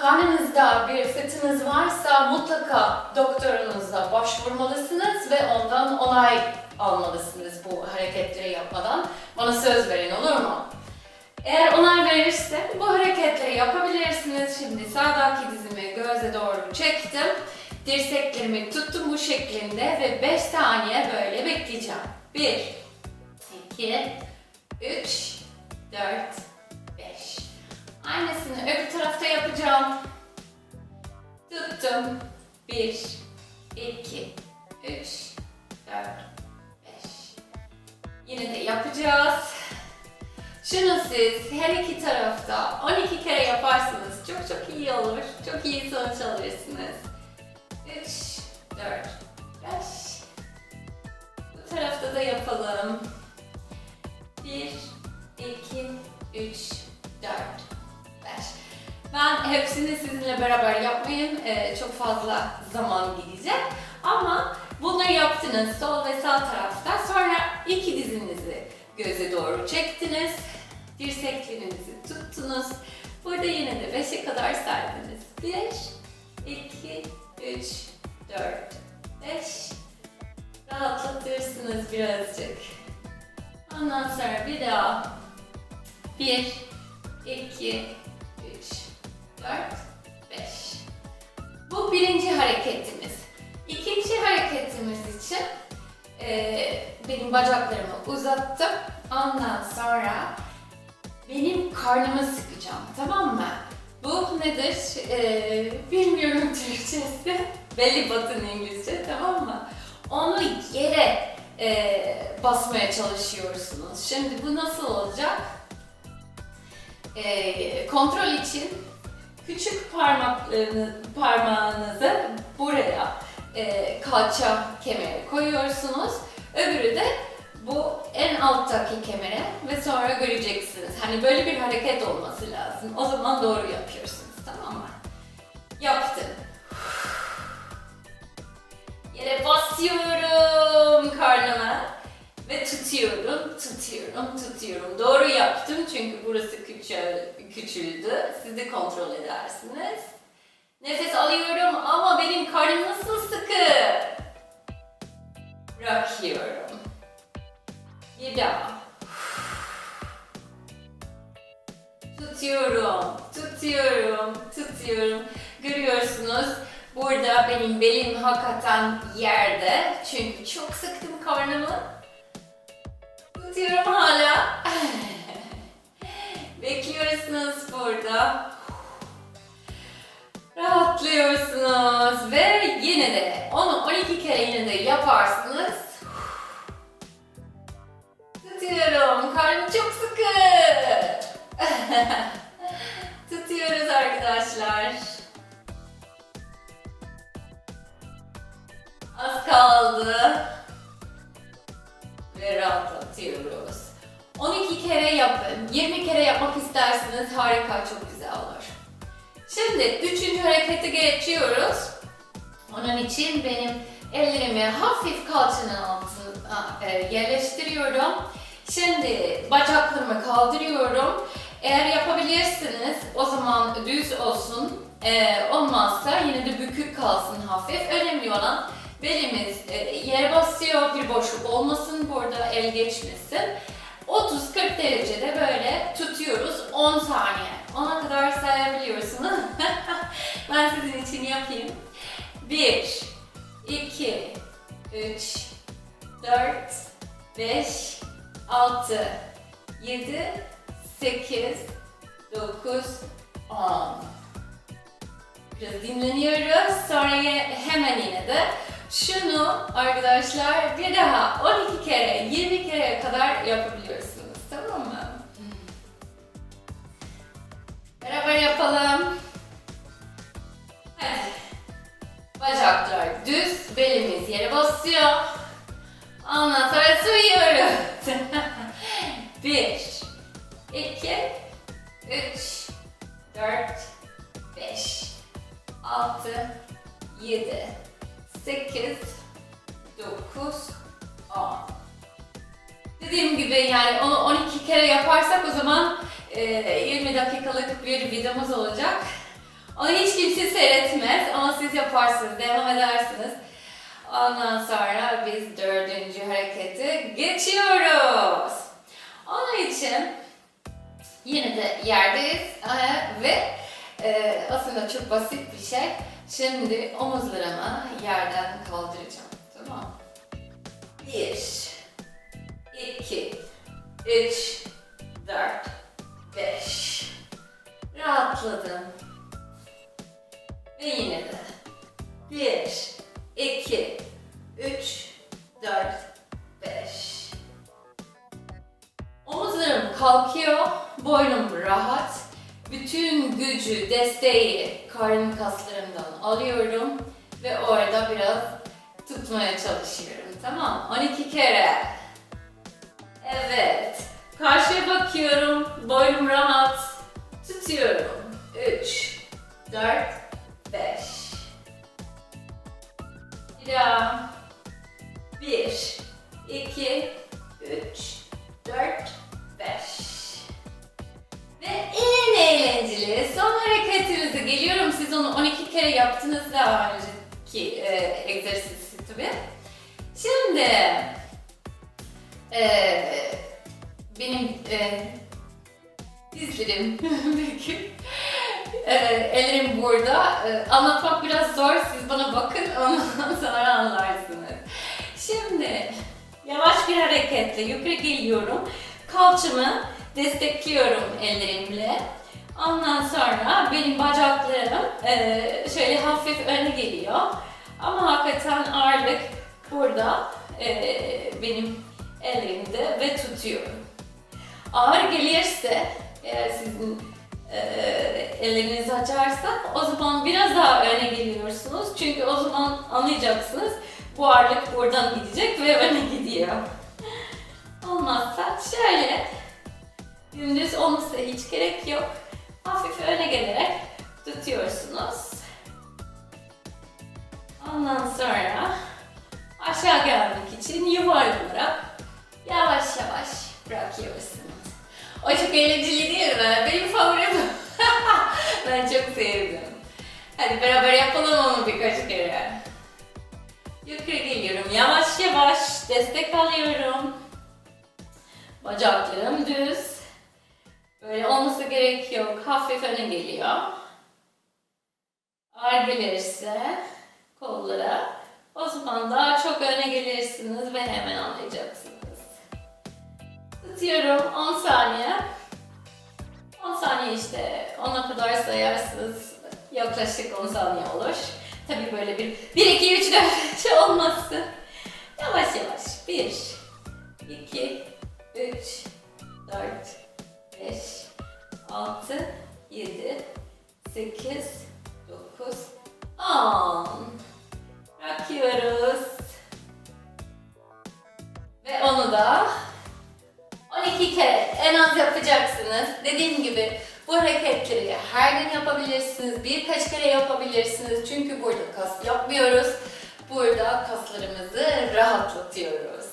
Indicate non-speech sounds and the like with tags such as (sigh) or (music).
Karnınızda bir fıtığınız varsa mutlaka doktorunuza başvurmalısınız ve ondan onay almalısınız bu hareketleri yapmadan. Bana söz verin olur mu? Eğer onay verirse bu hareketleri yapabilirsiniz. Şimdi sağdaki dizimi göze doğru çektim. Dirseklerimi tuttum bu şeklinde ve 5 saniye böyle bekleyeceğim. 1, 2, 3, 4, 5. Aynısını öbür tarafta yapacağım. Tuttum. 1, 2, 3, 4, 5. Yine de yapacağız. Şunu siz her iki tarafta 12 kere yaparsanız çok çok iyi olur. Çok iyi sonuç alırsınız. 3, 4, 5. Bu tarafta da yapalım. 1, 2, 3, 4, 5. Ben hepsini sizinle beraber yapmayın. Ee, çok fazla zaman gidecek. Ama bunları yaptınız sol ve sağ tarafta. Sonra iki dizinizi göze doğru çektiniz. Dirseklerinizi tuttunuz. Burada yine de 5'e kadar saydınız. 1, 2, 3, 4, 5. Rahatlatırsınız birazcık. Ondan sonra bir daha. 1, 2, 3, 4, 5. Bu birinci hareketimiz. İkinci hareketimiz için eee, benim bacaklarımı uzattım. Ondan sonra benim karnımı sıkacağım. Tamam mı? Bu nedir? Eee, bilmiyorum (laughs) Türkçesi. Belly button İngilizce tamam mı? Onu yere eee, basmaya çalışıyorsunuz. Şimdi bu nasıl olacak? Eee, kontrol için küçük parmağınızı buraya e, kalça kemere koyuyorsunuz. Öbürü de bu en alttaki kemere ve sonra göreceksiniz. Hani böyle bir hareket olması lazım. O zaman doğru yapıyorsunuz tamam mı? Yaptım. Yere basıyorum karnıma ve tutuyorum, tutuyorum, tutuyorum. Doğru yaptım çünkü burası küçül, küçüldü. Siz de kontrol edersiniz. Nefes alıyorum ama benim karnım nasıl sıkı? Bırakıyorum. Bir daha. Tutuyorum, tutuyorum, tutuyorum. Görüyorsunuz burada benim belim hakikaten yerde. Çünkü çok sıktım karnımı. Tutuyorum hala. (laughs) Bekliyorsunuz burada. Rahatlıyorsunuz ve yine de onu 12 kere yine de yaparsınız. Tutuyorum. Karnım çok sıkı. (laughs) Tutuyoruz arkadaşlar. Az kaldı. 12 kere yapın. 20 kere yapmak isterseniz harika, çok güzel olur. Şimdi üçüncü harekete geçiyoruz. Onun için benim ellerimi hafif kalçanın altına e, yerleştiriyorum. Şimdi bacaklarımı kaldırıyorum. Eğer yapabilirsiniz o zaman düz olsun. E, olmazsa yine de bükük kalsın hafif. Önemli olan belimiz e, yere basıyor, bir boşluk olmasın, burada el geçmesin. 30-40 derecede böyle tutuyoruz 10 saniye. Ona kadar sayabiliyorsunuz. (laughs) ben sizin için yapayım. 1, 2, 3, 4, 5, 6, 7, 8, 9, 10. Biraz dinleniyoruz. Sonra hemen yine de şunu arkadaşlar bir daha 12 kere, 20 kere kadar yapabiliyorsunuz. Tamam mı? Beraber yapalım. Bacaklar düz, belimiz yere basıyor. Ondan sonra sayıyoruz. 1, 2, 3, 4, 5, 6, 7, 8, 9, 10. Dediğim gibi yani onu 12 kere yaparsak o zaman e, 20 dakikalık bir videomuz olacak. Onu hiç kimse seyretmez ama siz yaparsınız, devam edersiniz. Ondan sonra biz dördüncü harekete geçiyoruz. Onun için yine de yerdeyiz Ee, ve e, aslında çok basit bir şey. Şimdi omuzlarımı yerden kaldıracağım. Tamam Bir, iki, üç, dört, beş. Rahatladım. Ve yine de. Bir, iki, üç, dört, beş. Omuzlarım kalkıyor, boynum rahat. Bütün gücü, desteği karın kaslarımdan alıyorum ve orada biraz tutmaya çalışıyorum. Tamam, 12 kere. Evet. Karşıya bakıyorum, boynum rahat. Tutuyorum. 3, 4, hareketimize geliyorum. Siz onu 12 kere yaptınız daha önceki e, egzersizi tabii. Şimdi e, benim e, dizlerim (laughs) peki e, ellerim burada. E, anlatmak biraz zor. Siz bana bakın (laughs) ondan sonra anlarsınız. Şimdi yavaş bir hareketle yukarı geliyorum. Kalçamı destekliyorum ellerimle. Ondan sonra benim bacaklarım e, şöyle hafif öne geliyor. Ama hakikaten ağırlık burada e, benim elimde ve tutuyorum. Ağır gelirse eğer sizin e, ellerinizi açarsa o zaman biraz daha öne geliyorsunuz. Çünkü o zaman anlayacaksınız bu ağırlık buradan gidecek ve öne gidiyor. Olmazsa şöyle dümdüz olması hiç gerek yok. Hafif öne gelerek tutuyorsunuz. Ondan sonra aşağı gelmek için yuvarlanarak yavaş yavaş bırakıyorsunuz. O çok eğlenceli değil mi? Benim favorim. (laughs) ben çok sevdim. Hadi beraber yapalım onu birkaç kere. Yukarı geliyorum. Yavaş yavaş destek alıyorum. Bacaklarım düz. Böyle olması gerek yok. Hafif öne geliyor. Ağır gelirse kollara o zaman daha çok öne gelirsiniz ve hemen anlayacaksınız. Tutuyorum 10 saniye. 10 saniye işte 10'a kadar sayarsınız. Yaklaşık 10 saniye olur. Tabii böyle bir 1, 2, 3, 4 şey olmasın. Yavaş yavaş. 1, 8, 9, 10. Bırakıyoruz. Ve onu da 12 kere en az yapacaksınız. Dediğim gibi bu hareketleri her gün yapabilirsiniz. Birkaç kere yapabilirsiniz. Çünkü burada kas yapmıyoruz. Burada kaslarımızı rahatlatıyoruz.